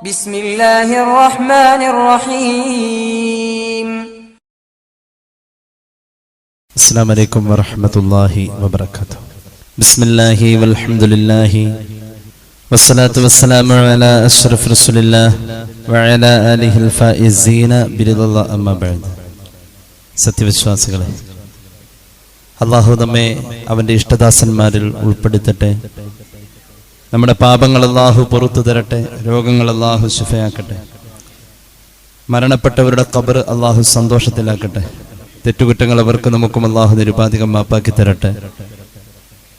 ബിസ്മില്ലാഹിർ റഹ്മാനിർ റഹീം അസ്സലാമു അലൈക്കും വറഹ്മത്തുള്ളാഹി വബറകാതുഹു. ബിസ്മില്ലാഹി വൽഹംദുലില്ലാഹി വസ്സലാത്തു വസ്സലാമു അലാ അഷ്റഫി റസൂലില്ലാഹ് വഅലാ ആലിഹിൽ ഫായിസീന ബിറിദല്ലാഹ് അമ്മാ ബഅദ്. സത്യവിശ്വാസികളെ അള്ളാഹു നമ്മെ അവന്റെ ഇഷ്ടദാസന്മാരിൽ ഉൾപ്പെടുത്തട്ടെ. നമ്മുടെ പാപങ്ങൾ അള്ളാഹു പുറത്തു തരട്ടെ രോഗങ്ങൾ അള്ളാഹു ശുഭയാക്കട്ടെ മരണപ്പെട്ടവരുടെ കബർ അള്ളാഹു സന്തോഷത്തിലാക്കട്ടെ. തെറ്റുകുറ്റങ്ങൾ അവർക്ക് നമുക്കും അള്ളാഹു നിരുപാധികം മാപ്പാക്കി തരട്ടെ.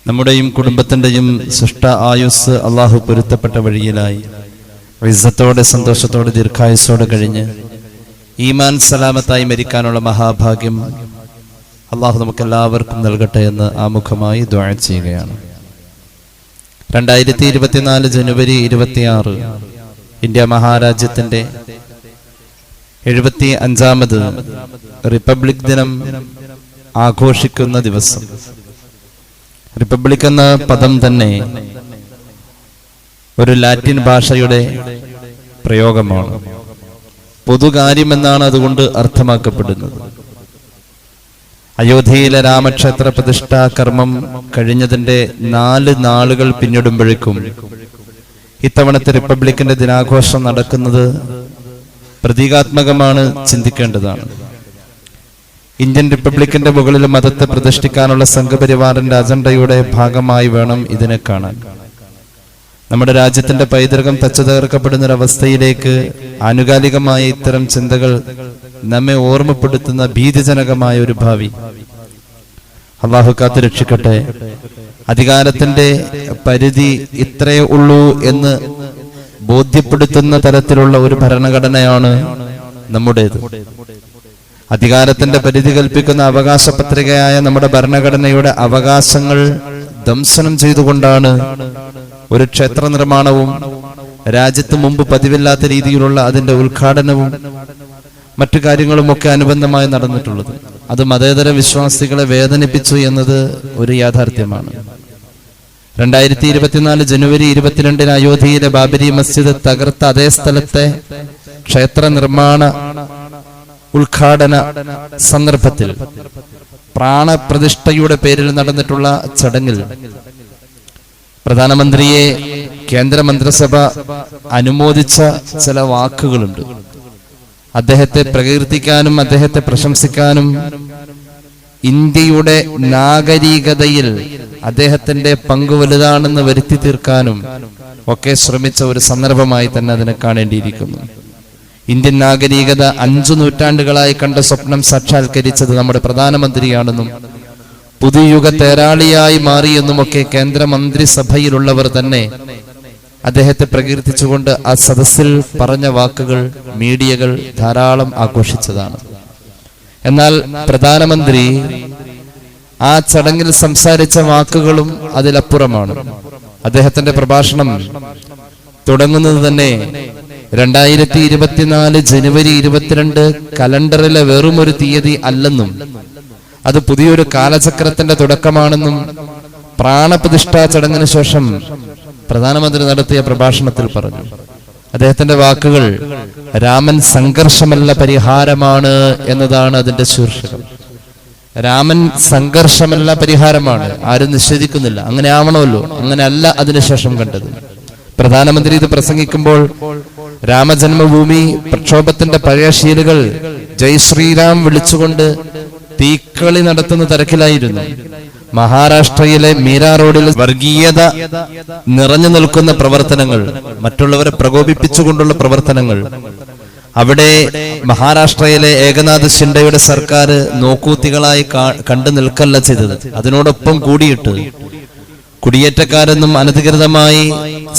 നമ്മുടെയും കുടുംബത്തിന്റെയും സൃഷ്ട ആയുസ് അള്ളാഹു പൊരുത്തപ്പെട്ട വഴിയിലായി. ഇസ്സത്തോടെ സന്തോഷത്തോടെ ദീർഘായുസോടെ കഴിഞ്ഞ് ഈമാൻ സലാമത്തായി മരിക്കാനുള്ള മഹാഭാഗ്യം അള്ളാഹു നമുക്കെല്ലാവർക്കും നൽകട്ടെ എന്ന് ആമുഖമായി ദ്വാഴ ചെയ്യുകയാണ്. രണ്ടായിരത്തി ഇരുപത്തിനാല് ജനുവരി ഇരുപത്തിയാറ് ഇന്ത്യ മഹാരാജ്യത്തിന്റെ എഴുപത്തി അഞ്ചാമത് റിപ്പബ്ലിക് ദിനം ആഘോഷിക്കുന്ന ദിവസം. റിപ്പബ്ലിക് എന്ന പദം തന്നെ ഒരു ലാറ്റിൻ ഭാഷയുടെ പ്രയോഗമാണ്. പൊതുകാര്യമെന്നാണ് അതുകൊണ്ട് അർത്ഥമാക്കപ്പെടുന്നത്. അയോധ്യയിലെ രാമക്ഷേത്ര പ്രതിഷ്ഠാ കർമ്മം കഴിഞ്ഞതിന്റെ നാല് നാളുകൾ പിന്നിടുമ്പോഴേക്കും ഇത്തവണത്തെ റിപ്പബ്ലിക്കിന്റെ ദിനാഘോഷം നടക്കുന്നത് പ്രതീകാത്മകമാണ് ചിന്തിക്കേണ്ടതാണ്. ഇന്ത്യൻ റിപ്പബ്ലിക്കിന്റെ മുകളിൽ മതത്തെ പ്രതിഷ്ഠിക്കാനുള്ള സംഘപരിവാറിന്റെ അജണ്ടയുടെ ഭാഗമായി വേണം ഇതിനെ കാണാൻ. നമ്മുടെ രാജ്യത്തിന്റെ പൈതൃകം തച്ചു തകർക്കപ്പെടുന്നൊരവസ്ഥയിലേക്ക് ആനുകാലികമായ ഇത്തരം ചിന്തകൾ നമ്മെ ഓർമ്മപ്പെടുത്തുന്ന ഭീതിജനകമായ ഒരു ഭാവി. അള്ളാഹു കാത്തു രക്ഷിക്കട്ടെ. അധികാരത്തിന്റെ പരിധി ഇത്രയേ ഉള്ളൂ എന്ന് ബോധ്യപ്പെടുത്തുന്ന തരത്തിലുള്ള ഒരു ഭരണഘടനയാണ് നമ്മുടേത്. അധികാരത്തിന്റെ പരിധി കൽപ്പിക്കുന്ന അവകാശ പത്രികയായ നമ്മുടെ ഭരണഘടനയുടെ അവകാശങ്ങൾ ദംസനം ചെയ്തുകൊണ്ടാണ് ഒരു ക്ഷേത്ര നിർമ്മാണവും രാജ്യത്ത് മുമ്പ് പതിവില്ലാത്ത രീതിയിലുള്ള അതിന്റെ ഉദ്ഘാടനവും മറ്റു കാര്യങ്ങളുമൊക്കെ അനുബന്ധമായി നടന്നിട്ടുള്ളത്. അത് മതേതര വിശ്വാസികളെ വേദനിപ്പിച്ചു എന്നത് ഒരു യാഥാർത്ഥ്യമാണ്. രണ്ടായിരത്തി ഇരുപത്തിനാല് ജനുവരി ഇരുപത്തിരണ്ടിന് അയോധ്യയിലെ ബാബരി മസ്ജിദ് തകർത്ത അതേ സ്ഥലത്തെ ക്ഷേത്ര നിർമ്മാണ ഉദ്ഘാടന സന്ദർഭത്തിൽ പ്രാണപ്രതിഷ്ഠയുടെ പേരിൽ നടന്നിട്ടുള്ള ചടങ്ങിൽ പ്രധാനമന്ത്രിയെ കേന്ദ്ര മന്ത്രിസഭ അനുമോദിച്ച ചില വാക്കുകളുണ്ട്. അദ്ദേഹത്തെ പ്രകീർത്തിക്കാനും അദ്ദേഹത്തെ പ്രശംസിക്കാനും ഇന്ത്യയുടെ നാഗരികതയിൽ അദ്ദേഹത്തിന്റെ പങ്ക് വലുതാണെന്ന് വരുത്തി തീർക്കാനും ഒക്കെ ശ്രമിച്ച ഒരു സന്ദർഭമായി തന്നെ അതിനെ കാണേണ്ടിയിരിക്കുന്നു. ഇന്ത്യൻ നാഗരികത അഞ്ചു നൂറ്റാണ്ടുകളായി കണ്ട സ്വപ്നം സാക്ഷാത്കരിച്ചത് നമ്മുടെ പ്രധാനമന്ത്രിയാണെന്നും പുതുയുഗ തേരാളിയായി മാറിയെന്നുമൊക്കെ ഒക്കെ കേന്ദ്രമന്ത്രിസഭയിലുള്ളവർ തന്നെ അദ്ദേഹത്തെ പ്രകീർത്തിച്ചുകൊണ്ട് ആ സദസ്സിൽ പറഞ്ഞ വാക്കുകൾ മീഡിയകൾ ധാരാളം ആഘോഷിച്ചതാണ്. എന്നാൽ പ്രധാനമന്ത്രി ആ ചടങ്ങിൽ സംസാരിച്ച വാക്കുകളും അതിലപ്പുറമാണ്. അദ്ദേഹത്തിന്റെ പ്രഭാഷണം തുടങ്ങുന്നത് തന്നെ രണ്ടായിരത്തി ഇരുപത്തിനാല് ജനുവരി ഇരുപത്തിരണ്ട് കലണ്ടറിലെ വെറും ഒരു തീയതി അല്ലെന്നും അത് പുതിയൊരു കാലചക്രത്തിന്റെ തുടക്കമാണെന്നും പ്രാണപ്രതിഷ്ഠാ ചടങ്ങിന് ശേഷം പ്രധാനമന്ത്രി നടത്തിയ പ്രഭാഷണത്തിൽ പറഞ്ഞു. അദ്ദേഹത്തിന്റെ വാക്കുകൾ രാമൻ സംഘർഷമല്ല പരിഹാരമാണ് എന്നതാണ് അതിന്റെ ശീർഷകം. രാമൻ സംഘർഷമല്ല പരിഹാരമാണ്. ആരും നിഷേധിക്കുന്നില്ല. അങ്ങനെ ആവണമല്ലോ. അങ്ങനെ അല്ല അതിനുശേഷം കണ്ടത്. പ്രധാനമന്ത്രി ഇത് പ്രസംഗിക്കുമ്പോൾ രാമജന്മഭൂമി പ്രക്ഷോഭത്തിന്റെ പഴയ ശീലുകൾ ജയ് ശ്രീരാം വിളിച്ചുകൊണ്ട് തീക്കളി നടത്തുന്ന തിരക്കിലായിരുന്നു. മഹാരാഷ്ട്രയിലെ മീരാ റോഡിൽ വർഗീയത നിറഞ്ഞു നിൽക്കുന്ന പ്രവർത്തനങ്ങൾ മറ്റുള്ളവരെ പ്രകോപിപ്പിച്ചുകൊണ്ടുള്ള പ്രവർത്തനങ്ങൾ. അവിടെ മഹാരാഷ്ട്രയിലെ ഏകനാഥ് ഷിൻഡയുടെ സർക്കാർ നോക്കൂത്തികളായി കണ്ടു നിൽക്കല്ല ചെയ്തത്. അതിനോടൊപ്പം കൂടിയിട്ട് കുടിയേറ്റക്കാരെന്നും അനധികൃതമായി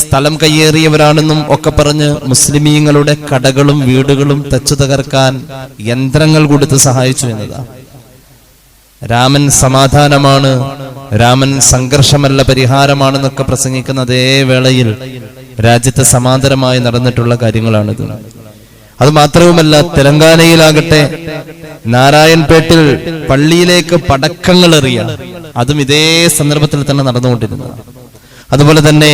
സ്ഥലം കയ്യേറിയവരാണെന്നും ഒക്കെ പറഞ്ഞ് മുസ്ലിമീങ്ങളുടെ കടകളും വീടുകളും തച്ചു തകർക്കാൻ യന്ത്രങ്ങൾ കൊടുത്ത് സഹായിച്ചു എന്നതാണ്. രാമൻ സമാധാനമാണ്. രാമൻ സംഘർഷമല്ല പരിഹാരമാണെന്നൊക്കെ പ്രസംഗിക്കുന്ന അതേ വേളയിൽ രാജ്യത്ത് സമാന്തരമായി നടന്നിട്ടുള്ള കാര്യങ്ങളാണിത്. അത് മാത്രവുമല്ല തെലങ്കാനയിലാകട്ടെ നാരായൺപേട്ടിൽ പള്ളിയിലേക്ക് പടക്കങ്ങൾ എറിയ അതും ഇതേ സന്ദർഭത്തിൽ തന്നെ നടന്നുകൊണ്ടിരുന്നത് അതുപോലെ തന്നെ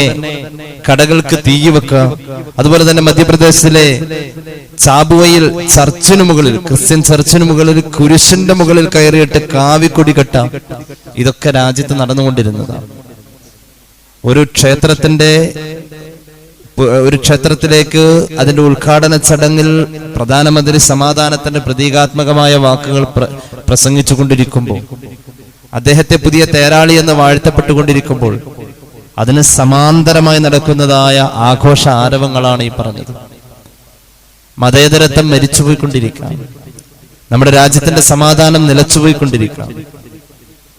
കടകൾക്ക് തീ വെക്കുക. അതുപോലെ തന്നെ മധ്യപ്രദേശിലെ ചാബുവയിൽ ചർച്ചിനു മുകളിൽ ക്രിസ്ത്യൻ ചർച്ചിനു മുകളിൽ കുരിശിന്റെ മുകളിൽ കയറിയിട്ട് കാവിക്കൊടി കെട്ടാം. ഇതൊക്കെ രാജ്യത്ത് നടന്നുകൊണ്ടിരുന്നതാണ് ഒരു ക്ഷേത്രത്തിന്റെ ഒരു ക്ഷേത്രത്തിലേക്ക് അതിന്റെ ഉദ്ഘാടന ചടങ്ങിൽ പ്രധാനമന്ത്രി സമാധാനത്തിന്റെ പ്രതീകാത്മകമായ വാക്കുകൾ പ്ര- പ്രസംഗിച്ചു കൊണ്ടിരിക്കുമ്പോൾ അദ്ദേഹത്തെ പുതിയ തേരാളി എന്ന് വാഴ്ത്തപ്പെട്ടുകൊണ്ടിരിക്കുമ്പോൾ അതിന് സമാന്തരമായി നടക്കുന്നതായ ആഘോഷ ആരവങ്ങളാണ് ഈ പറഞ്ഞത്. മതേതരത്വം മരിച്ചുപോയിക്കൊണ്ടിരിക്കാം. നമ്മുടെ രാജ്യത്തിന്റെ സമാധാനം നിലച്ചുപോയിക്കൊണ്ടിരിക്കാം.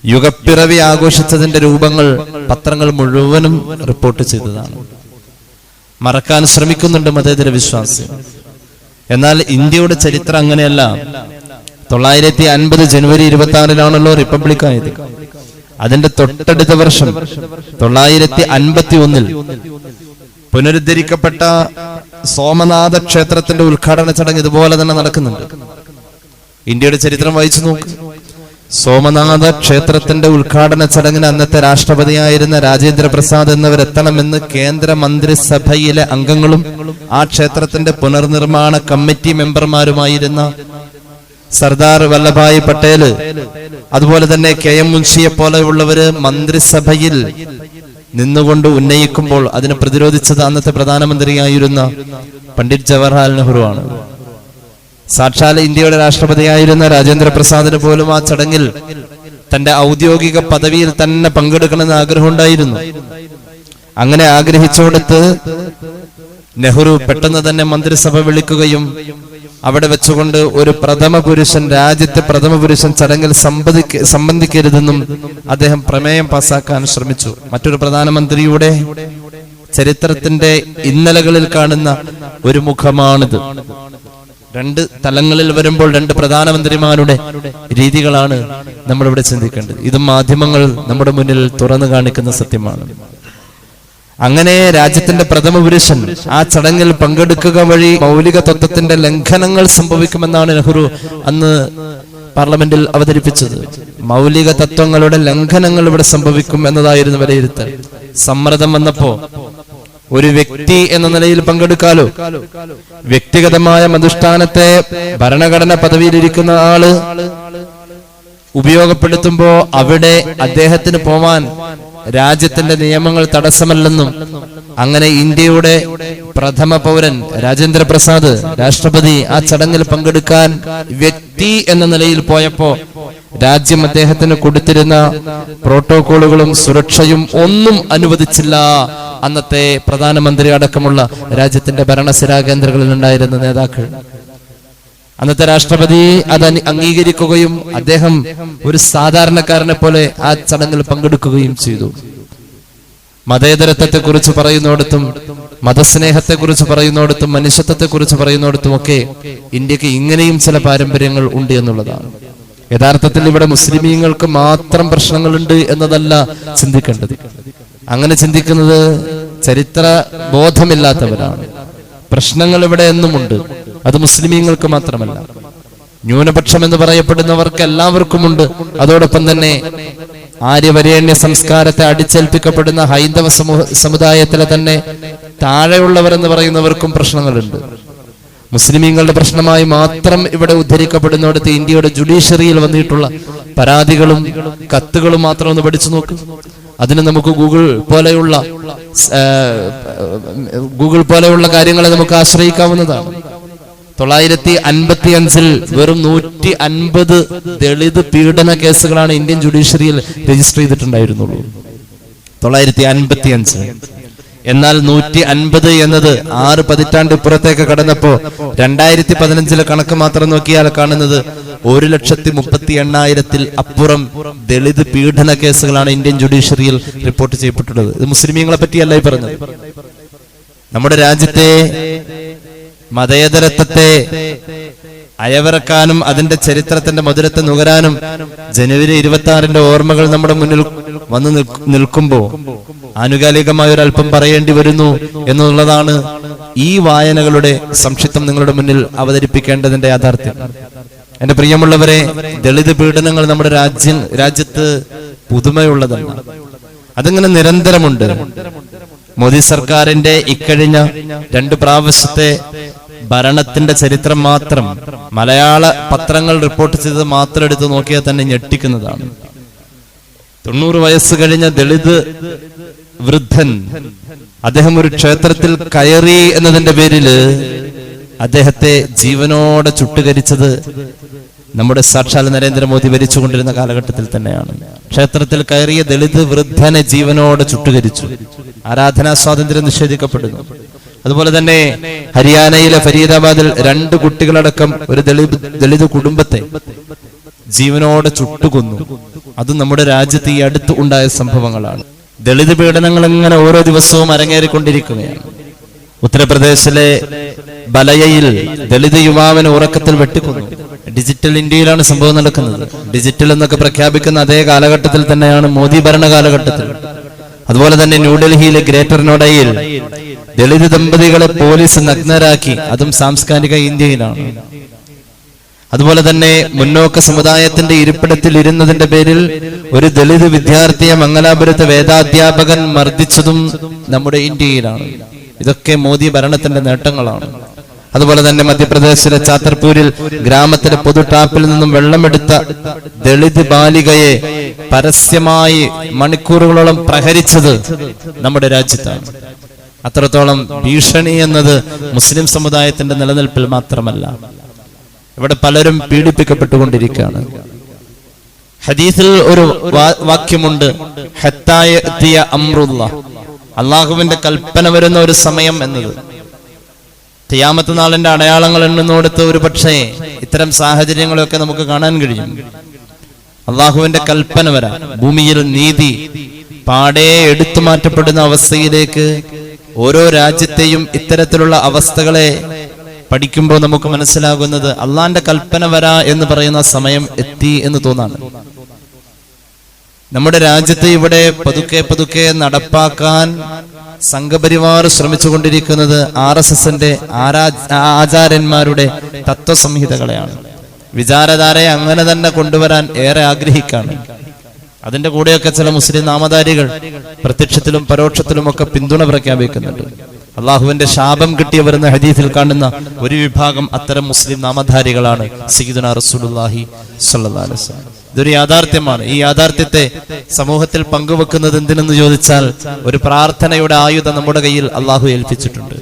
യുഗപ്പിറവി ആഘോഷിച്ചതിന്റെ രൂപങ്ങൾ പത്രങ്ങൾ മുഴുവനും റിപ്പോർട്ട് ചെയ്തതാണ്. മറക്കാൻ ശ്രമിക്കുന്നുണ്ട് മതേതര വിശ്വാസി. എന്നാൽ ഇന്ത്യയുടെ ചരിത്രം അങ്ങനെയല്ല. തൊള്ളായിരത്തി അൻപത് ജനുവരി ഇരുപത്തി ആറിലാണല്ലോ റിപ്പബ്ലിക് ആയത് അതിന്റെ തൊട്ടടുത്ത വർഷം തൊള്ളായിരത്തി അൻപത്തി ഒന്നിൽ പുനരുദ്ധരിക്കപ്പെട്ട സോമനാഥ ക്ഷേത്രത്തിന്റെ ഉദ്ഘാടന ചടങ്ങ് ഇതുപോലെ തന്നെ നടക്കുന്നുണ്ട്. ഇന്ത്യയുടെ ചരിത്രം വായിച്ചു നോക്ക്. സോമനാഥ ക്ഷേത്രത്തിന്റെ ഉദ്ഘാടന ചടങ്ങിന് അന്നത്തെ രാഷ്ട്രപതിയായിരുന്ന രാജേന്ദ്ര പ്രസാദ് എന്നിവരെത്തണമെന്ന് കേന്ദ്ര മന്ത്രിസഭയിലെ അംഗങ്ങളും ആ ക്ഷേത്രത്തിന്റെ പുനർനിർമ്മാണ കമ്മിറ്റി മെമ്പർമാരുമായിരുന്ന സർദാർ വല്ലഭായ് പട്ടേൽ അതുപോലെ തന്നെ കെ എം മുൻഷിയെ പോലെയുള്ളവര് മന്ത്രിസഭയിൽ നിന്നുകൊണ്ട് ഉന്നയിക്കുമ്പോൾ അതിനെ പ്രതിരോധിച്ചത് അന്നത്തെ പ്രധാനമന്ത്രിയായിരുന്ന പണ്ഡിറ്റ് ജവഹർലാൽ നെഹ്റു ആണ് സാക്ഷാൽ ഇന്ത്യയുടെ രാഷ്ട്രപതിയായിരുന്ന രാജേന്ദ്ര പ്രസാദിന് പോലും ആ ചടങ്ങിൽ തന്റെ ഔദ്യോഗിക പദവിയിൽ തന്നെ പങ്കെടുക്കണമെന്ന് ആഗ്രഹമുണ്ടായിരുന്നു അങ്ങനെ ആഗ്രഹിച്ചോടത്ത് നെഹ്റു പെട്ടെന്ന് തന്നെ മന്ത്രിസഭ വിളിക്കുകയും അവിടെ വെച്ചുകൊണ്ട് ഒരു പ്രഥമ പുരുഷൻ രാജ്യത്തെ പ്രഥമ പുരുഷൻ ചടങ്ങിൽ സംബന്ധിക്ക സംബന്ധിക്കരുതെന്നും അദ്ദേഹം പ്രമേയം പാസാക്കാൻ ശ്രമിച്ചു. മറ്റൊരു പ്രധാനമന്ത്രിയുടെ ചരിത്രത്തിന്റെ ഇന്നലകളിൽ കാണുന്ന ഒരു മുഖമാണിത്. രണ്ട് തലങ്ങളിൽ വരുമ്പോൾ രണ്ട് പ്രധാനമന്ത്രിമാരുടെ രീതികളാണ് നമ്മളിവിടെ ചിന്തിക്കേണ്ടത്. ഇത് മാധ്യമങ്ങൾ നമ്മുടെ മുന്നിൽ തുറന്നു കാണിക്കുന്ന സത്യമാണ്. അങ്ങനെ രാജ്യത്തിന്റെ പ്രഥമ പുരുഷൻ ആ ചടങ്ങിൽ പങ്കെടുക്കുക വഴി മൗലിക തത്വത്തിന്റെ ലംഘനങ്ങൾ സംഭവിക്കുമെന്നാണ് നെഹ്റു അന്ന് പാർലമെന്റിൽ അവതരിപ്പിച്ചത്. മൗലിക തത്വങ്ങളുടെ ലംഘനങ്ങൾ ഇവിടെ സംഭവിക്കും എന്നതായിരുന്നു വിലയിരുത്തൽ. സമ്മർദ്ദം വന്നപ്പോ ഒരു വ്യക്തി എന്ന നിലയിൽ പങ്കെടുക്കാലോ? വ്യക്തിഗതമായ അനുഷ്ഠാനത്തെ ഭരണഘടന പദവിയിലിരിക്കുന്ന ആൾ ഉപയോഗപ്പെടുത്തുമ്പോ അവിടെ അദ്ദേഹത്തിന് പോവാൻ രാജ്യത്തിന്റെ നിയമങ്ങൾ തടസ്സമല്ലെന്നും അങ്ങനെ ഇന്ത്യയുടെ പ്രഥമ പൗരൻ രാജേന്ദ്ര പ്രസാദ് രാഷ്ട്രപതി ആ ചടങ്ങിൽ പങ്കെടുക്കാൻ വ്യക്തി എന്ന നിലയിൽ പോയപ്പോ രാജ്യം അദ്ദേഹത്തിന് കൊടുത്തിരുന്ന പ്രോട്ടോകോളുകളും സുരക്ഷയും ഒന്നും അനുവദിച്ചില്ല. അന്നത്തെ പ്രധാനമന്ത്രി അടക്കമുള്ള രാജ്യത്തിന്റെ ഭരണസിരാ കേന്ദ്രങ്ങളിൽ ഉണ്ടായിരുന്ന നേതാക്കൾ അന്നത്തെ രാഷ്ട്രപതി അത് അംഗീകരിക്കുകയും അദ്ദേഹം ഒരു സാധാരണക്കാരനെ പോലെ ആ ചടങ്ങിൽ പങ്കെടുക്കുകയും ചെയ്തു. മതേതരത്വത്തെ കുറിച്ച് പറയുന്നിടത്തും മതസ്നേഹത്തെ കുറിച്ച് പറയുന്നിടത്തും മനുഷ്യത്വത്തെ കുറിച്ച് പറയുന്നിടത്തും ഒക്കെ ഇന്ത്യയ്ക്ക് ഇങ്ങനെയും ചില പാരമ്പര്യങ്ങൾ ഉണ്ട് എന്നുള്ളതാണ്. യഥാർത്ഥത്തിൽ ഇവിടെ മുസ്ലിമീങ്ങൾക്ക് മാത്രം പ്രശ്നങ്ങളുണ്ട് എന്നതല്ല ചിന്തിക്കേണ്ടത്. അങ്ങനെ ചിന്തിക്കുന്നത് ചരിത്ര ബോധമില്ലാത്തവരാണ്. പ്രശ്നങ്ങൾ ഇവിടെ എന്നുമുണ്ട്. അത് മുസ്ലിമീങ്ങൾക്ക് മാത്രമല്ല. ന്യൂനപക്ഷം എന്ന് പറയപ്പെടുന്നവർക്ക് എല്ലാവർക്കുമുണ്ട്. അതോടൊപ്പം തന്നെ ആര്യവരേണ്യ സംസ്കാരത്തെ അടിച്ചേൽപ്പിക്കപ്പെടുന്ന ഹൈന്ദവ സമൂഹ സമുദായത്തിലെ തന്നെ താഴെയുള്ളവർ എന്ന് പറയുന്നവർക്കും പ്രശ്നങ്ങളുണ്ട്. മുസ്ലിമീങ്ങളുടെ പ്രശ്നമായി മാത്രം ഇവിടെ ഉദ്ധരിക്കപ്പെടുന്നിടത്ത് ഇന്ത്യയുടെ ജുഡീഷ്യറിയിൽ വന്നിട്ടുള്ള പരാതികളും കത്തുകളും മാത്രം ഒന്ന് പഠിച്ചു നോക്ക്. അതിന് നമുക്ക് ഗൂഗിൾ പോലെയുള്ള ഗൂഗിൾ പോലെയുള്ള കാര്യങ്ങളെ നമുക്ക് ആശ്രയിക്കാവുന്നതാണ്. തൊള്ളായിരത്തി അൻപത്തി അഞ്ചിൽ വെറും നൂറ്റി അൻപത് ദളിത് പീഡന കേസുകളാണ് ഇന്ത്യൻ ജുഡീഷ്യറിയിൽ രജിസ്റ്റർ ചെയ്തിട്ടുണ്ടായിരുന്നുള്ളൂ. തൊള്ളായിരത്തി അൻപത്തി അഞ്ച് എന്നാൽ നൂറ്റി അൻപത് എന്നത് ആറ് പതിറ്റാണ്ട് ഇപ്പുറത്തേക്ക് കടന്നപ്പോ രണ്ടായിരത്തി പതിനഞ്ചിലെ കണക്ക് മാത്രം നോക്കിയാൽ കാണുന്നത് ഒരു ലക്ഷത്തി മുപ്പത്തി എണ്ണായിരത്തിൽ അപ്പുറം ദളിത് പീഡന കേസുകളാണ് ഇന്ത്യൻ ജുഡീഷ്യറിയിൽ റിപ്പോർട്ട് ചെയ്യപ്പെട്ടുള്ളത്. ഇത് മുസ്ലിമീങ്ങളെ പറ്റിയല്ല ഈ പറഞ്ഞത്. നമ്മുടെ രാജ്യത്തെ മതേതരത്വത്തെ അയവിറക്കാനും അതിന്റെ ചരിത്രത്തിന്റെ മധുരത്തെ നുകരാനും ജനുവരി ഇരുപത്തി ആറിന്റെ ഓർമ്മകൾ നമ്മുടെ മുന്നിൽ വന്നു നിൽക്കുമ്പോൾ നിൽക്കുമ്പോ ആനുകാലികമായ ഒരു അല്പം പറയേണ്ടി വരുന്നു എന്നുള്ളതാണ് ഈ വായനകളുടെ സംക്ഷിപ്തം നിങ്ങളുടെ മുന്നിൽ അവതരിപ്പിക്കേണ്ടതിന്റെ യാഥാർത്ഥ്യം. എന്റെ പ്രിയമുള്ളവരെ ദളിത് പീഡനങ്ങൾ നമ്മുടെ രാജ്യം രാജ്യത്ത് പുതുമയുള്ളതല്ല അതിങ്ങനെ നിരന്തരമുണ്ട്. മോദി സർക്കാരിന്റെ ഇക്കഴിഞ്ഞ രണ്ട് പ്രാവശ്യത്തെ ഭരണത്തിന്റെ ചരിത്രം മാത്രം മലയാള പത്രങ്ങൾ റിപ്പോർട്ട് ചെയ്തത് മാത്രം എടുത്ത് നോക്കിയാൽ തന്നെ ഞെട്ടിക്കുന്നതാണ്. തൊണ്ണൂറ് വയസ്സ് കഴിഞ്ഞ ദളിത് വൃദ്ധൻ അദ്ദേഹം ഒരു ക്ഷേത്രത്തിൽ കയറി എന്നതിന്റെ പേരിൽ അദ്ദേഹത്തെ ജീവനോടെ ചുട്ടുകരിച്ചത് നമ്മുടെ സാക്ഷാൽ നരേന്ദ്രമോദി ഭരിച്ചുകൊണ്ടിരുന്ന കാലഘട്ടത്തിൽ തന്നെയാണ്. ക്ഷേത്രത്തിൽ കയറിയ ദളിത് വൃദ്ധനെ ജീവനോടെ ചുട്ടുകരിച്ചു. ആരാധനാ സ്വാതന്ത്ര്യം നിഷേധിക്കപ്പെടുന്നു. അതുപോലെ തന്നെ ഹരിയാനയിലെ ഫരീദാബാദിൽ രണ്ട് കുട്ടികളടക്കം ഒരു ദളിത് ദളിത് കുടുംബത്തെ ജീവനോടെ ചുട്ടുകൊന്നു. അത് നമ്മുടെ രാജ്യത്ത് ഈ അടുത്ത് ഉണ്ടായ സംഭവങ്ങളാണ്. ദളിത് പീഡനങ്ങൾ ഇങ്ങനെ ഓരോ ദിവസവും അരങ്ങേറിക്കൊണ്ടിരിക്കുകയാണ്. ഉത്തർപ്രദേശിലെ ബലയയിൽ ദളിത് യുവാവിനെ ഉറക്കത്തിൽ വെട്ടിക്കൊന്നു. ഡിജിറ്റൽ ഇന്ത്യയിലാണ് സംഭവം നടക്കുന്നത്. ഡിജിറ്റൽ എന്നൊക്കെ പ്രഖ്യാപിക്കുന്ന അതേ കാലഘട്ടത്തിൽ തന്നെയാണ് മോദി ഭരണ കാലഘട്ടത്തിൽ അതുപോലെ തന്നെ ന്യൂഡൽഹിയിലെ ഗ്രേറ്റർ നോഡയിൽ ദളിത് ദമ്പതികളെ പോലീസ് നഗ്നരാക്കി. അതും സാംസ്കാരിക ഇന്ത്യയിലാണ്. അതുപോലെ തന്നെ മുന്നോക്ക സമുദായത്തിന്റെ ഇരിപ്പിടത്തിൽ ഇരുന്നതിന്റെ പേരിൽ ഒരു ദളിത് വിദ്യാർത്ഥിയെ മംഗലാപുരത്തെ വേദാധ്യാപകൻ മർദ്ദിച്ചതും നമ്മുടെ ഇന്ത്യയിലാണ്. ഇതൊക്കെ മോദി ഭരണത്തിന്റെ നേട്ടങ്ങളാണ്. അതുപോലെ തന്നെ മധ്യപ്രദേശിലെ ചാത്തർപൂരിൽ ഗ്രാമത്തിലെ പൊതു ടാപ്പിൽ നിന്നും വെള്ളമെടുത്ത ദളിത് ബാലികയെ പരസ്യമായി മണിക്കൂറുകളോളം പ്രഹരിച്ചത് നമ്മുടെ രാജ്യത്താണ്. അത്രത്തോളം ഭീഷണി എന്നത് മുസ്ലിം സമുദായത്തിന്റെ നിലനിൽപ്പിൽ മാത്രമല്ല. ഇവിടെ പലരും പീഡിപ്പിക്കപ്പെട്ടുകൊണ്ടിരിക്കുകയാണ്. ഹദീസിൽ ഒരു വാക്യമുണ്ട്. ഹത്തായ അമ്രുള്ള അള്ളാഹുവിന്റെ കൽപ്പന വരുന്ന ഒരു സമയം എന്നത്. തിയാമത്ത് നാളിന്റെ അടയാളങ്ങൾ എണ്ണുന്നോടത്ത് ഒരു പക്ഷേ ഇത്തരം സാഹചര്യങ്ങളൊക്കെ നമുക്ക് കാണാൻ കഴിയും. അള്ളാഹുവിന്റെ കൽപ്പന വരാം. ഭൂമിയിൽ നീതി പാടെ എടുത്തു മാറ്റപ്പെടുന്ന അവസ്ഥയിലേക്ക് ഓരോ രാജ്യത്തെയും ഇത്തരത്തിലുള്ള അവസ്ഥകളെ പഠിക്കുമ്പോൾ നമുക്ക് മനസ്സിലാകുന്നത് അള്ളാന്റെ കൽപ്പന വരാ എന്ന് പറയുന്ന സമയം എത്തി എന്ന് തോന്നാണ്. നമ്മുടെ രാജ്യത്തെ ഇവിടെ പതുക്കെ പതുക്കെ നടപ്പാക്കാൻ സംഘപരിവാർ ശ്രമിച്ചുകൊണ്ടിരിക്കുന്നത് ആർ എസ് എസിന്റെ ആചാര്യന്മാരുടെ തത്വസംഹിതകളെയാണ്. വിചാരധാരയെ അങ്ങനെ തന്നെ കൊണ്ടുവരാൻ ഏറെ ആഗ്രഹിക്കാണ്. അതിന്റെ കൂടെയൊക്കെ ചില മുസ്ലിം നാമധാരികൾ പ്രത്യക്ഷത്തിലും പരോക്ഷത്തിലും ഒക്കെ പിന്തുണ പ്രഖ്യാപിക്കുന്നുണ്ട്. അള്ളാഹുവിന്റെ ശാപം കിട്ടിയ വരുന്ന ഹദീസിൽ കാണുന്ന ഒരു വിഭാഗം അത്തരം മുസ്ലിം നാമധാരികളാണ് സീദുന അലൈഹി വസല്ലം. ഇതൊരു യാഥാർത്ഥ്യമാണ്. ഈ യാഥാർത്ഥ്യത്തെ സമൂഹത്തിൽ പങ്കുവെക്കുന്നത് എന്തിനെന്ന് ചോദിച്ചാൽ ഒരു പ്രാർത്ഥനയുടെ ആയുധം നമ്മുടെ കയ്യിൽ അള്ളാഹു ഏൽപ്പിച്ചിട്ടുണ്ട്.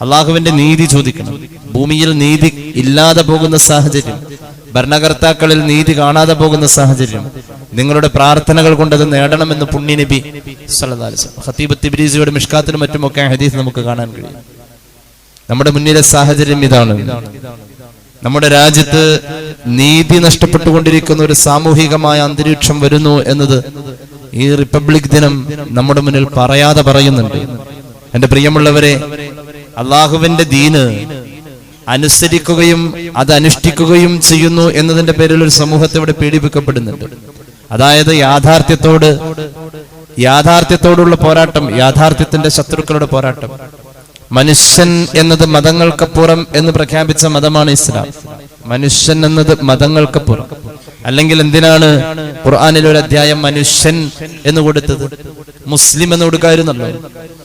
അള്ളാഹുവിന്റെ നീതി ചോദിക്കണം. ഭൂമിയിൽ നീതി ഇല്ലാതെ പോകുന്ന സാഹചര്യം ഭരണകർത്താക്കളിൽ നീതി കാണാതെ പോകുന്ന സാഹചര്യം നിങ്ങളുടെ പ്രാർത്ഥനകൾ കൊണ്ട് അത് നേടണമെന്ന് പുണ്യനബി. ഖത്തീബ് തിബ്രീസിയുടെ മിഷ്കാത്തിനും മറ്റുമൊക്കെ ഹദീസ് നമുക്ക് കാണാൻ കഴിയും. നമ്മുടെ മുന്നിലെ സാഹചര്യം ഇതാണ്. നമ്മുടെ രാജ്യത്ത് നീതി നഷ്ടപ്പെട്ടുകൊണ്ടിരിക്കുന്ന ഒരു സാമൂഹികമായ അന്തരീക്ഷം വരുന്നു എന്നത് ഈ റിപ്പബ്ലിക് ദിനം നമ്മുടെ മുന്നിൽ പറയാതെ പറയുന്നുണ്ട്. എന്റെ പ്രിയമുള്ളവരെ അള്ളാഹുവിന്റെ ദീന് അനുസരിക്കുകയും അത് അനുഷ്ഠിക്കുകയും ചെയ്യുന്നു എന്നതിന്റെ പേരിൽ ഒരു സമൂഹത്തെ ഇവിടെ പീഡിപ്പിക്കപ്പെടുന്നുണ്ട്. അതായത് യാഥാർത്ഥ്യത്തോട് യാഥാർത്ഥ്യത്തോടുള്ള പോരാട്ടം യാഥാർത്ഥ്യത്തിന്റെ ശത്രുക്കളുടെ പോരാട്ടം. മനുഷ്യൻ എന്നത് മതങ്ങൾക്കപ്പുറം എന്ന് പ്രഖ്യാപിച്ച മതമാണ് ഇസ്ലാം. മനുഷ്യൻ എന്നത് മതങ്ങൾക്കപ്പുറം. അല്ലെങ്കിൽ എന്തിനാണ് ഖുർആാനിൽ ഒരു അധ്യായം മനുഷ്യൻ എന്ന് കൊടുത്തത്? മുസ്ലിം എന്ന് കൊടുക്കായിരുന്നല്ലോ.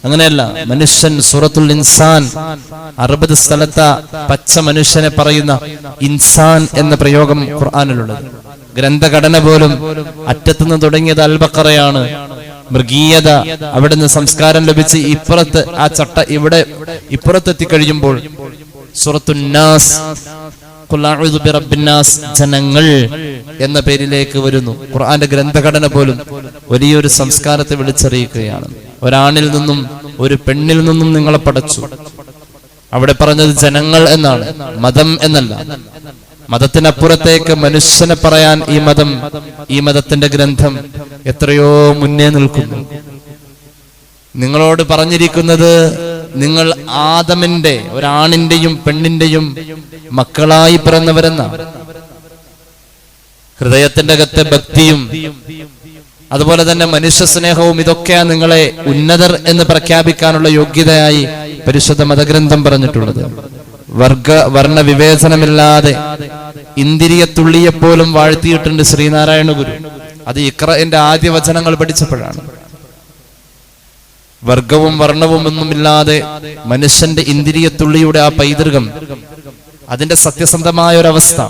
അങ്ങനെയല്ല മനുഷ്യൻ സൂറത്തുൽ ഇൻസാൻ അറുപത് സ്ഥലത്ത പച്ച മനുഷ്യനെ പറയുന്ന ഇൻസാൻ എന്ന പ്രയോഗം ഖുർആാനിലുള്ളത്. ഗ്രന്ഥഘടന പോലും അറ്റത്തുനിന്ന് തുടങ്ങിയത് അൽബക്കറയാണ്. മൃഗീയത അവിടുന്ന് സംസ്കാരം ലഭിച്ച് ഇപ്പുറത്ത് ആ ചട്ട ഇവിടെ ഇപ്പുറത്തെത്തി കഴിയുമ്പോൾ സുറത്തുന്നാസ് ജനങ്ങൾ എന്ന പേരിലേക്ക് വരുന്നു. ഖുർആന്റെ ഗ്രന്ഥഘടന പോലും വലിയൊരു സംസ്കാരത്തെ വിളിച്ചറിയിക്കുകയാണ്. ഒരാണിൽ നിന്നും ഒരു പെണ്ണിൽ നിന്നും നിങ്ങളെ പടച്ചു. അവിടെ പറഞ്ഞത് ജനങ്ങൾ എന്നാണ് മതം എന്നല്ല. മതത്തിനപ്പുറത്തേക്ക് മനുഷ്യനെ പറയാൻ ഈ മതം ഈ മതത്തിന്റെ ഗ്രന്ഥം എത്രയോ മുന്നേ നിൽക്കുന്നു. നിങ്ങളോട് പറഞ്ഞിരിക്കുന്നത് നിങ്ങൾ ആദമിന്റെ ഒരാണിന്റെയും പെണ്ണിന്റെയും മക്കളായി പിറന്നവരെന്ന. ഹൃദയത്തിന്റെ അകത്തെ ഭക്തിയും അതുപോലെ തന്നെ മനുഷ്യ സ്നേഹവും ഇതൊക്കെയാണ് നിങ്ങളെ ഉന്നതർ എന്ന് പ്രഖ്യാപിക്കാനുള്ള യോഗ്യതയായി പരിശുദ്ധ മതഗ്രന്ഥം പറഞ്ഞിട്ടുള്ളത്. വർഗ വർണ വിവേചനമില്ലാതെ ഇന്ദ്രിയ തുള്ളിയെപ്പോലും വാഴ്ത്തിയിട്ടുണ്ട് ശ്രീനാരായണ ഗുരു. അത് ഇക്രന്റെ ആദ്യ വചനങ്ങൾ പഠിച്ചപ്പോഴാണ്. വർഗവും വർണവും ഒന്നുമില്ലാതെ മനുഷ്യന്റെ ഇന്ദ്രിയത്തുള്ളിയുടെ ആ പൈതൃകം അതിന്റെ സത്യസന്ധമായ ഒരവസ്ഥ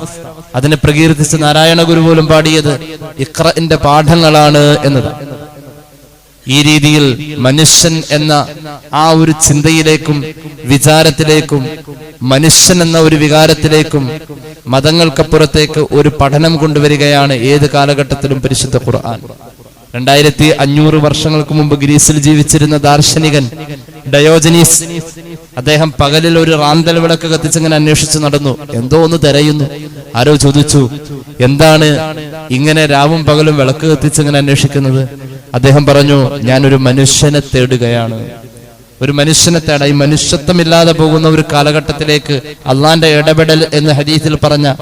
അതിനെ പ്രകീർത്തിച്ച് നാരായണ ഗുരു പോലും പാടിയത് ഇഖ്റന്റെ പാഠങ്ങളാണ് എന്നതാണ്. ഈ രീതിയിൽ മനുഷ്യൻ എന്ന ആ ഒരു ചിന്തയിലേക്കും വിചാരത്തിലേക്കും മനുഷ്യൻ എന്ന ഒരു വികാരത്തിലേക്കും മതങ്ങൾക്കപ്പുറത്തേക്ക് ഒരു പഠനം കൊണ്ടുവരികയാണ് ഏത് കാലഘട്ടത്തിലും പരിശുദ്ധ ഖുർആൻ. രണ്ടായിരത്തി അഞ്ഞൂറ് വർഷങ്ങൾക്ക് മുമ്പ് ഗ്രീസിൽ ജീവിച്ചിരുന്ന ദാർശനികൻ ഡയോജനീസ് അദ്ദേഹം പകലിൽ ഒരു റാന്തൽ വിളക്ക് കത്തിച്ചിങ്ങനെ അന്വേഷിച്ച് നടന്നു. എന്തോ ഒന്ന് തിരയുന്നു. ആരോ ചോദിച്ചു എന്താണ് ഇങ്ങനെ രാവും പകലും വിളക്ക് കത്തിച്ചിങ്ങനെ അന്വേഷിക്കുന്നത്? അദ്ദേഹം പറഞ്ഞു ഞാനൊരു മനുഷ്യനെ തേടുകയാണ്. ഒരു മനുഷ്യനെ തേട ഈ മനുഷ്യത്വമില്ലാതെ പോകുന്ന ഒരു കാലഘട്ടത്തിലേക്ക് അള്ളാന്റെ ഇടപെടൽ എന്ന് ഹദീസിൽ പറഞ്ഞ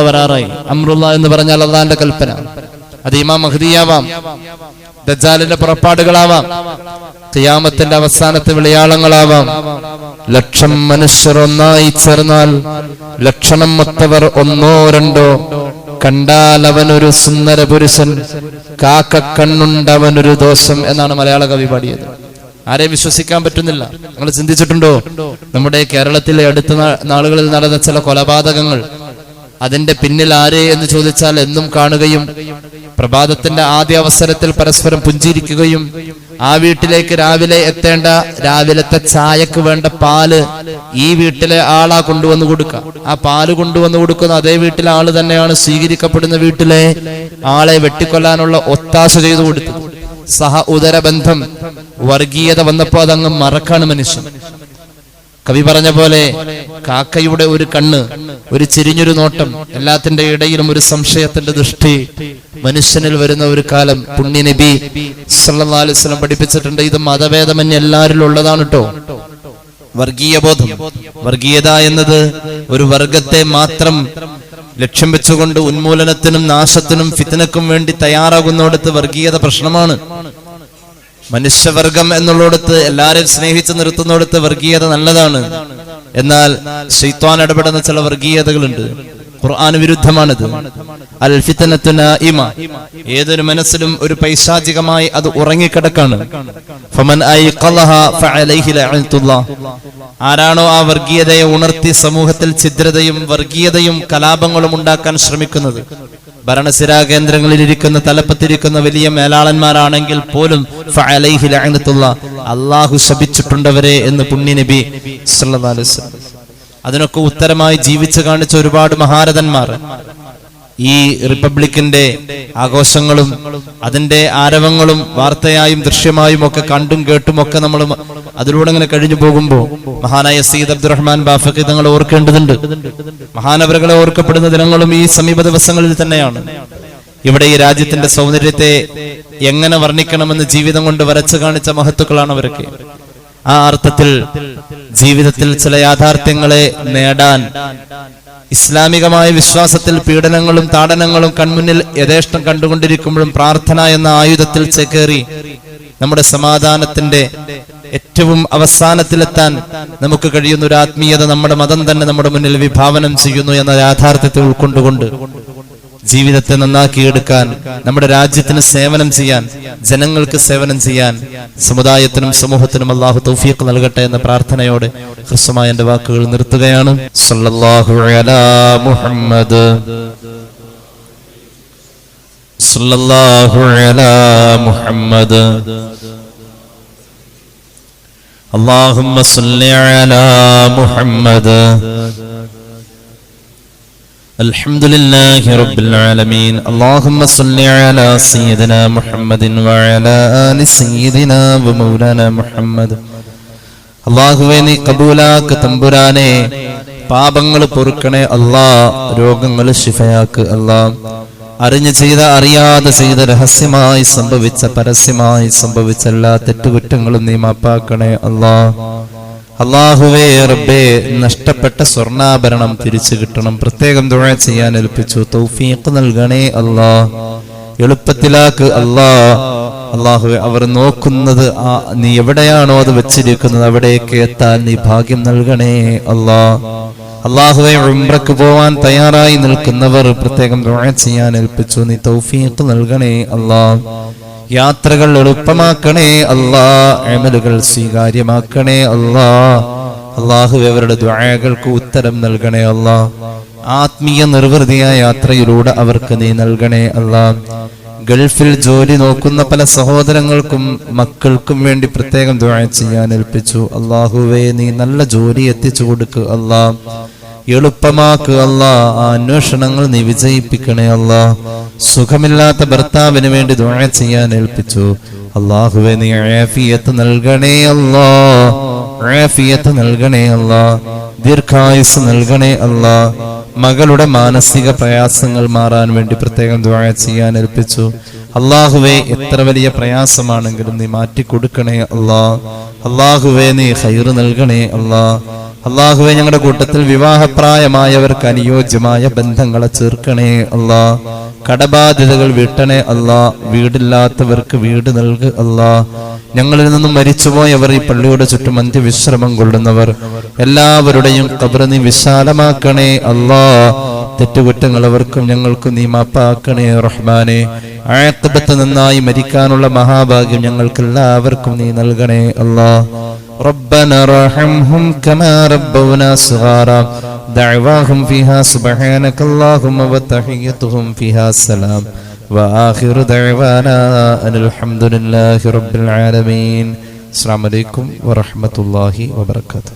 വരാറായി. അമ്രുള്ള എന്ന് പറഞ്ഞാൽ അള്ളാന്റെ കൽപ്പന. അത് ഇമാം മഹദിയാവാം ദജാലിന്റെ പുറപ്പാടുകളാവാം ഖിയാമത്തിന്റെ അവസാനത്തെ വിളയാളങ്ങളാവാം. ലക്ഷം മനുഷ്യർ ഒന്നായി ചേർന്നാൽ ലക്ഷണം മൊത്തവർ ഒന്നോ രണ്ടോ കണ്ടാൽ അവനൊരു സുന്ദര പുരുഷൻ കാക്ക കണ്ണുണ്ടവനൊരു ദോഷം എന്നാണ് മലയാള കവി പാടിയത്. ആരെയും വിശ്വസിക്കാൻ പറ്റുന്നില്ല. നിങ്ങൾ ചിന്തിച്ചിട്ടുണ്ടോ? നമ്മുടെ കേരളത്തിലെ അടുത്ത നാളുകളിൽ നടന്ന ചില കൊലപാതകങ്ങൾ അതിന്റെ പിന്നിൽ ആരെ എന്ന് ചോദിച്ചാൽ എന്നും കാണുകയും പ്രഭാതത്തിന്റെ ആദ്യ അവസരത്തിൽ പരസ്പരം പുഞ്ചിരിക്കുകയും ആ വീട്ടിലേക്ക് രാവിലെ എത്തേണ്ട രാവിലത്തെ ചായക്ക് വേണ്ട പാൽ ഈ വീട്ടിലെ ആളാ കൊണ്ടുവന്ന് കൊടുക്കുക. ആ പാൽ കൊണ്ടുവന്ന് കൊടുക്കുന്ന അതേ വീട്ടിലെ ആൾ തന്നെയാണ് സ്വീകരിക്കപ്പെടുന്ന വീട്ടിലെ ആളെ വെട്ടിക്കൊല്ലാനുള്ള ഒത്താശ ചെയ്തു കൊടുത്തത്. സഹ ഉദരബന്ധം വർഗീയത വന്നപ്പോ അതങ്ങ് മറക്കാണ് മനുഷ്യൻ. കവി പറഞ്ഞ പോലെ കാക്കയുടെ ഒരു കണ്ണ് ഒരു ചിരിഞ്ഞൊരു നോട്ടം എല്ലാത്തിന്റെ ഇടയിലും ഒരു സംശയത്തിന്റെ ദൃഷ്ടി. മനുഷ്യനിൽ വരുന്ന ഒരു കാലം പുണ്യ നബി സല്ലാസ്ലം പഠിപ്പിച്ചിട്ടുണ്ട്. ഇത് മതഭേദമന്യ എല്ലാവരിലും ഉള്ളതാണ് കേട്ടോ വർഗീയ ബോധം. വർഗീയത എന്നത് ഒരു വർഗത്തെ മാത്രം ലക്ഷ്യം വെച്ചുകൊണ്ട് ഉന്മൂലനത്തിനും നാശത്തിനും ഫിത്തനക്കും വേണ്ടി തയ്യാറാകുന്നിടത്ത് വർഗീയത പ്രശ്നമാണ്. മനുഷ്യവർഗം എന്നുള്ളിടത്ത് എല്ലാരെയും സ്നേഹിച്ചു നിർത്തുന്നിടത്ത് വർഗീയത നല്ലതാണ്. എന്നാൽ ശൈത്വാൻ ഇടപെടുന്ന ചില വർഗീയതകളുണ്ട്. ഖുർആൻ വിരുദ്ധമാണിത്. അൽ ഫിത്തനത്തുന ഇമ ഏതൊരു മനസ്സിലും ഒരു പൈശാചികമായി അത് ഉറങ്ങിക്കിടക്കാണ്. ഫമൻ. ആരാണോ ആ വർഗീയതയെ ഉണർത്തി സമൂഹത്തിൽ ഛിദ്രതയും വർഗീയതയും കലാപങ്ങളും ഉണ്ടാക്കാൻ ശ്രമിക്കുന്നത്. ഭരണസിരാ കേന്ദ്രങ്ങളിൽ ഇരിക്കുന്ന തലപ്പത്തിരിക്കുന്ന വലിയ മേലാളന്മാരാണെങ്കിൽ പോലും. അള്ളാഹു ശപിച്ചിട്ടുണ്ടവരെ എന്ന് പുണ്യ നബി സല്ലല്ലാഹു അലൈഹി വസല്ലം. അതിനൊക്കെ ഉത്തരമായി ജീവിച്ചു കാണിച്ച ഒരുപാട് മഹാരഥന്മാർ ഈ റിപ്പബ്ലിക്കിന്റെ ആഘോഷങ്ങളും അതിന്റെ ആരവങ്ങളും വാർത്തയായും ദൃശ്യമായും ഒക്കെ കണ്ടും കേട്ടും ഒക്കെ നമ്മൾ അതിലൂടെ ഇങ്ങനെ കഴിഞ്ഞു പോകുമ്പോൾ മഹാനായ സീദ് അബ്ദുറഹ്മാൻ ബാഫക്കി തങ്ങൾ ഓർക്കേണ്ടതുണ്ട്. മഹാനവരകളെ ഓർക്കപ്പെടുന്ന ദിനങ്ങളും ഈ സമീപ ദിവസങ്ങളിൽ തന്നെയാണ്. ഇവിടെ ഈ രാജ്യത്തിന്റെ സൗന്ദര്യത്തെ എങ്ങനെ വർണിക്കണമെന്ന് ജീവിതം കൊണ്ട് വരച്ചു കാണിച്ച മഹത്തുക്കളാണ് അവരൊക്കെ. ആ അർത്ഥത്തിൽ ജീവിതത്തിൽ ചില യാഥാർത്ഥ്യങ്ങളെ നേടാൻ ഇസ്ലാമികമായ വിശ്വാസത്തിൽ പീഡനങ്ങളും താടനങ്ങളും കൺമുന്നിൽ യഥേഷ്ടം കണ്ടുകൊണ്ടിരിക്കുമ്പോഴും പ്രാർത്ഥന എന്ന ആയുധത്തിൽ ചേക്കേറി നമ്മുടെ സമാധാനത്തിന്റെ ഏറ്റവും അവസാനത്തിലെത്താൻ നമുക്ക് കഴിയുന്ന ഒരു ആത്മീയത നമ്മുടെ മതം തന്നെ നമ്മുടെ മുന്നിൽ വിഭാവനം ചെയ്യുന്നു എന്ന യാഥാർത്ഥ്യത്തെ ഉൾക്കൊണ്ടുകൊണ്ട്. ജീവിതത്തെ നന്നാക്കിയെടുക്കാൻ നമ്മുടെ രാജ്യത്തിന് സേവനം ചെയ്യാൻ ജനങ്ങൾക്ക് സേവനം ചെയ്യാൻ സമുദായത്തിനും സമൂഹത്തിനും അള്ളാഹു തൗഫീഖ് നൽകട്ടെ എന്ന പ്രാർത്ഥനയോടെ ഹ്രസ്വമായ എന്റെ വാക്കുകൾ നിർത്തുകയാണ് സല്ലല്ലാഹു അലാ മുഹമ്മദ് സല്ലല്ലാഹു അലാ മുഹമ്മദ് اللهم صل على محمد الحمد لله رب العالمين اللهم صل على سيدنا محمد وعلى آل سيدنا ومولانا محمد അള്ളാഹുവെ നീ കബൂലാക്ക് തമ്പുരാനെ പാപങ്ങൾ പൊറുക്കണേ അല്ലാ രോഗങ്ങൾ ശിഫയാക്ക് അല്ലാ അറിഞ്ഞു ചെയ്ത അറിയാതെ ചെയ്ത രഹസ്യമായി സംഭവിച്ച പരസ്യമായി സംഭവിച്ച എല്ലാ തെറ്റുകുറ്റങ്ങളും നീ മാപ്പാക്കണേ അല്ലാ അള്ളാഹുവേ റബ്ബേ നഷ്ടപ്പെട്ട സ്വർണാഭരണം തിരിച്ചു കിട്ടണം. പ്രത്യേകം തുഴ ചെയ്യാൻ ഏൽപ്പിച്ചു. തൗഫീഖ് നൽകണേ അല്ലാ എളുപ്പത്തിലാക്ക് അല്ലാ അള്ളാഹുവെ അവർ നോക്കുന്നത് ആ നീ എവിടെയാണോ അത് വെച്ചിരിക്കുന്നത് അവിടേക്ക് എത്താൻ നീ ഭാഗ്യം നൽകണേ അല്ലാ അള്ളാഹുവെ ഉംറക്ക് പോവാൻ തയ്യാറായി നിൽക്കുന്നവർ പ്രത്യേകം ദുആ ചെയ്യാൻ ഏൽപ്പിച്ചു. നീ തൗഫീഖ് നൽകണേ അല്ലാ യാത്രകൾ എളുപ്പമാക്കണേ അല്ലാ അമലുകൾ സ്വീകാര്യമാക്കണേ അല്ലാ അള്ളാഹു അവരുടെ ദുആകൾക്ക് ഉത്തരം നൽകണേ അല്ലാ ആത്മീയ നിർവൃതിയായ യാത്രയിലൂടെ അവർക്ക് നീ നൽകണേ അല്ലാ. ഗൾഫിൽ ജോലി നോക്കുന്ന പല സഹോദരങ്ങൾക്കും മക്കൾക്കും വേണ്ടി പ്രത്യേകം ദുആ ചെയ്യാൻ ഏൽപ്പിച്ചു. അള്ളാഹുവേ നീ നല്ല ജോലി എത്തിച്ചു കൊടുക്കുക അല്ലാ. എളുപ്പമാക്കുക അല്ല ആ അന്വേഷണങ്ങൾ നീ വിജയിപ്പിക്കണേ അല്ല. സുഖമില്ലാത്ത ഭർത്താവിന് വേണ്ടി ദുആ ചെയ്യാൻ ഏൽപ്പിച്ചു. അള്ളാഹുവെ നീ ആഫിയത്ത് നൽകണേ അല്ലാ. ആഫിയത്ത് നൽകണേ അല്ലാ. ദീർഘായുസ് നൽകണേ അല്ലാ. മകളുടെ മാനസിക പ്രയാസങ്ങൾ മാറാൻ വേണ്ടി പ്രത്യേകം ദുആ ചെയ്യാൻ ഏൽപ്പിച്ചു. അള്ളാഹുവെ എത്ര വലിയ പ്രയാസമാണെങ്കിലും നീ മാറ്റി കൊടുക്കണേ അല്ലാ. അള്ളാഹുവെ നീ ഹൈറ് നൽകണേ അല്ലാ. അള്ളാഹുവെ ഞങ്ങളുടെ കൂട്ടത്തിൽ വിവാഹപ്രായമായവർക്ക് അനുയോജ്യമായ ബന്ധങ്ങളെ ചേർക്കണേ അല്ലാ കടബാധ്യതകൾ വീട്ടണേ അല്ലാ വീടില്ലാത്തവർക്ക് വീട് നൽകുക അല്ലാ ഞങ്ങളിൽ നിന്നും മരിച്ചുപോയവർ ഈ പള്ളിയുടെ ചുറ്റും അന്ത്യവിശ്രമം കൊള്ളുന്നവർ. എല്ലാവരുടെയും കബർ നീ വിശാലമാക്കണേ അല്ലാ തെറ്റുകുറ്റങ്ങൾ അവർക്കും ഞങ്ങൾക്കും നീ മാപ്പാക്കണേ റഹ്മാനെ. ആയത്തബത്ത് നന്നായി മരിക്കാനുള്ള മഹാഭാഗ്യം ഞങ്ങൾക്ക് എല്ലാവർക്കും നീ നൽകണേ അല്ലാ ربنا ارحمهم كما ربونا صغارا دعواهم فيها سبحانك اللهم وتحيتهم فيها السلام وآخر دعوانا أن الحمد لله رب العالمين السلام عليكم ورحمة الله وبركاته